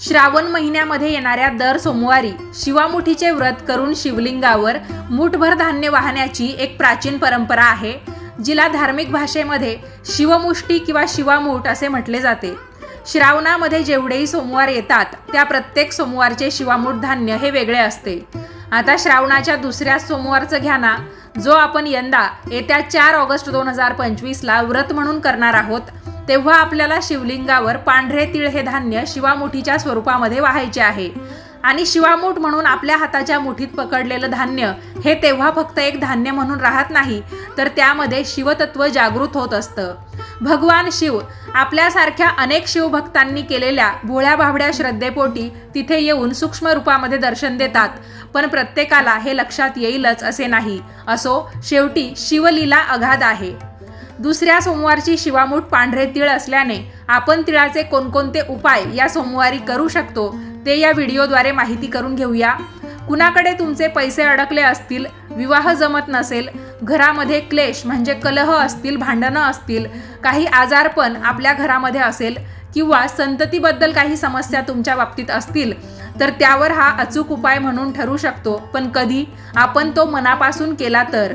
श्रावण महिन्यामध्ये येणाऱ्या दर सोमवारी शिवामुठीचे व्रत करून शिवलिंगावर मुठभर धान्य वाहण्याची एक प्राचीन परंपरा आहे जिला धार्मिक भाषेमध्ये शिवमुष्टी किंवा शिवामूठ असे म्हटले जाते. श्रावणामध्ये जेवढेही सोमवार येतात त्या प्रत्येक सोमवारचे शिवामूठ धान्य हे वेगळे असते. आता श्रावणाच्या दुसऱ्या सोमवारचं घ्या ना जो आपण यंदा येत्या चार ऑगस्ट दोन हजार पंचवीसला व्रत म्हणून करणार आहोत तेव्हा आपल्याला शिवलिंगावर पांढरे तीळ हे धान्य शिवामुठीच्या स्वरूपामध्ये वाहायचे आहे. आणि शिवामूठ म्हणून आपल्या हाताच्या मुठीत पकडलेलं धान्य हे तेव्हा फक्त एक धान्य म्हणून राहत नाही तर त्यामध्ये शिवतत्व जागृत होत असतं. भगवान शिव आपल्यासारख्या अनेक शिवभक्तांनी केलेल्या भोळ्या भाबड्या श्रद्धेपोटी तिथे येऊन सूक्ष्म रूपामध्ये दर्शन देतात पण प्रत्येकाला हे लक्षात येईलच असे नाही. असो शेवटी शिवलीला अगाध आहे. दुसऱ्या सोमवारची शिवामूठ पांढरे तिळ असल्याने आपण तिळाचे कोणकोणते उपाय या सोमवारी करू शकतो ते या व्हिडिओद्वारे माहिती करून घेऊया. कुणाकडे तुमचे पैसे अडकले असतील विवाह जमत नसेल घरामध्ये क्लेश म्हणजे कलह असतील भांडणं असतील काही आजारपण आपल्या घरामध्ये असेल किंवा संततीबद्दल काही समस्या तुमच्या बाबतीत असतील तर त्यावर हा अचूक उपाय म्हणून ठरू शकतो. पण कधी? आपण तो मनापासून केला तर.